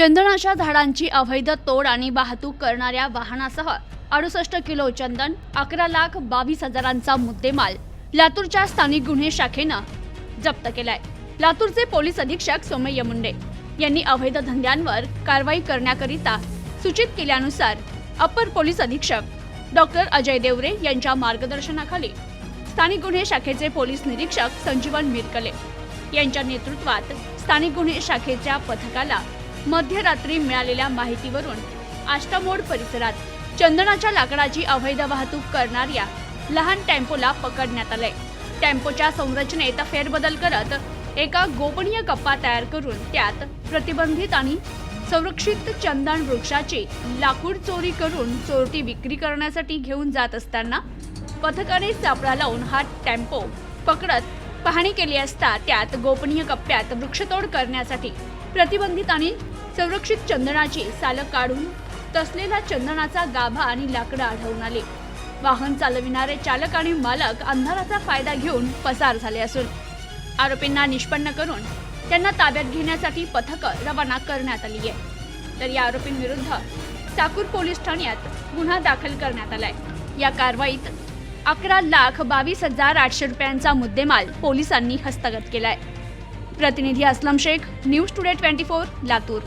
चंदनाच्या झाडांची अवैध तोड आणि वाहतूक करणाऱ्या वाहनासह अडुसष्ट किलो चंदन अकरा लाख बावीस हजारांचा मुद्देमाल लातूरच्या स्थानिक गुन्हे शाखेनं जप्त केलाय. लातूरचे पोलीस अधीक्षक सोमय्य मुंडे यांनी अवैध धंद्यांवर कारवाई करण्याकरिता सूचित केल्यानुसार अप्पर पोलीस अधीक्षक डॉक्टर अजय देवरे यांच्या मार्गदर्शनाखाली स्थानिक गुन्हे शाखेचे पोलीस निरीक्षक संजीवन मिरकले यांच्या नेतृत्वात स्थानिक गुन्हे शाखेच्या पथकाला मध्यरात्री मिळालेल्या माहितीवरून आष्टामोड परिसरात चंदनाच्या लाकडाची अवैध वाहतूक करणाऱ्या लहान टेम्पोला पकडण्यात आलंय. टेम्पोच्या संरचनेत फेरबदल करत एका गोपनीय कप्पा तयार करून त्यात प्रतिबंधित आणि संरक्षित चंदन वृक्षाची लाकूड चोरी करून चोरटी विक्री करण्यासाठी घेऊन जात असताना पथकाने सापळा लावून हा टेम्पो पकडत पाहणी केली असता त्यात गोपनीय कप्प्यात वृक्षतोड करण्यासाठी प्रतिबंधित आणि संरक्षित चंदनाची सालं काढून तसलेला चंदनाचा गाभा आणि लाकडं आढळून आले. वाहन चालविणारे चालक आणि मालक अंधाराचा फायदा घेऊन पसार झाले असून आरोपींना निष्पन्न करून त्यांना ताब्यात घेण्यासाठी पथकं रवाना करण्यात आली आहे तर या आरोपींविरुद्ध साकूर पोलीस ठाण्यात गुन्हा दाखल करण्यात आलाय. या कारवाईत अकरा लाख बावीस हजार आठशे रुपयांचा मुद्देमाल पोलिसांनी हस्तगत केलाय. प्रतिनिधी Aslam Shaikh news today twenty four Latur.